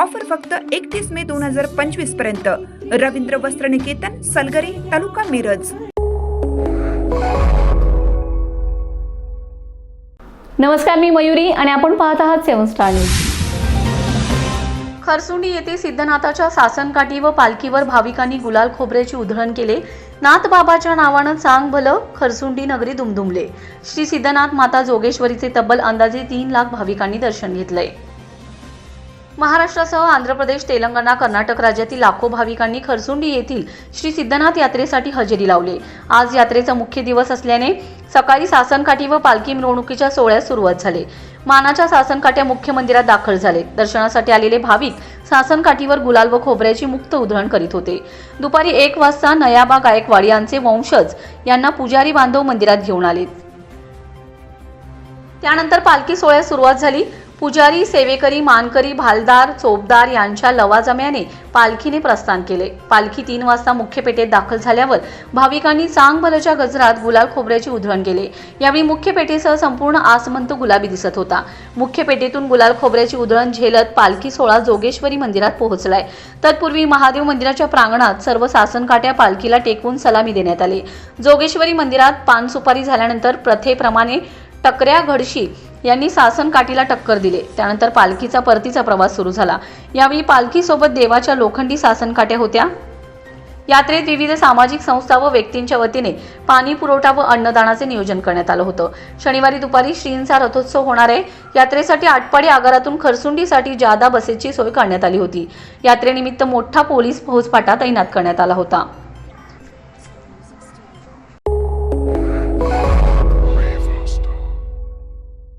Offer फक्त एकतीस मे दोन हजार पंचवीसपर्यंत. रवींद्र वस्त्र निकेतन सलगरे तालुका मिरज. नमस्कार मी मयुरी आणि आपण पाहत आहात सेवन स्टार न्यूज. खरसुंडी येथे सिद्धनाथाच्या सासनकाठी व पालखीवर भाविकांनी गुलाल खोबऱ्याची उधळण केले. नाथबाबाच्या नावानं चांग भलं खरसुंडी नगरी दुमदुमले. श्री सिद्धनाथ माता जोगेश्वरीचे तब्बल अंदाजे तीन लाख भाविकांनी दर्शन घेतलंय. महाराष्ट्रासह आंध्र प्रदेश तेलंगणा कर्नाटक राज्यातील लाखो भाविकांनी खरसुंडी येथील श्री सिद्धनाथ यात्रेसाठी हजेरी लावली. आज यात्रेचा मुख्य दिवस असल्याने सकाळी सासनकाठी व पालखी मिरवणुकीच्या सोहळ्यास सुरुवात झाली. मानाच्या सासनकाठ्या मुख्य मंदिरात दाखल झाले. दर्शनासाठी आलेले भाविक सासनकाठीवर गुलाल व खोबऱ्याची मुक्त उधळण करीत होते. दुपारी एक वाजता नयाबा गायकवाड यांचे वंशज यांना पुजारी बांधव मंदिरात घेऊन आले. त्यानंतर पालखी सोहळ्यास सुरुवात झाली. पुजारी सेवेकरी मानकरी भालदार चोपदार यांच्या लवाजम्याने पालखीने प्रस्थान केले. पालखी तीन वाजता मुख्य पेठेत दाखल झाल्यावर भाविकांनी चांगभलच्या गजरात गुलाल खोबऱ्याची उधळण केले. यावेळी मुख्य पेठेसह संपूर्ण आसमंत गुलाबी दिसत होता. मुख्य पेठेतून गुलाल खोबऱ्याची उधळण झेलत पालखी सोहळा जोगेश्वरी मंदिरात पोहोचलाय. तत्पूर्वी महादेव मंदिराच्या प्रांगणात सर्व सासनकाट्या पालखीला टेकवून सलामी देण्यात आली. जोगेश्वरी मंदिरात पान सुपारी झाल्यानंतर प्रथेप्रमाणे टकऱ्या घडशी यांनी सासन काठीला टक्कर दिले. त्यानंतर पालखीचा परतीचा प्रवास सुरू झाला. यावेळी पालखीसोबत देवाच्या लोखंडी सासनकाठ्या होत्या. यात्रेत विविध सामाजिक संस्था व व्यक्तींच्या वतीने पाणी पुरवठा व अन्नदानाचे नियोजन करण्यात आलं होतं. शनिवारी दुपारी श्रींचा रथोत्सव होणार आहे. यात्रेसाठी आटपाडी आगारातून खरसुंडीसाठी जादा बसेसची सोय करण्यात आली होती. यात्रेनिमित्त मोठा पोलीस फौजफाटा तैनात करण्यात आला होता.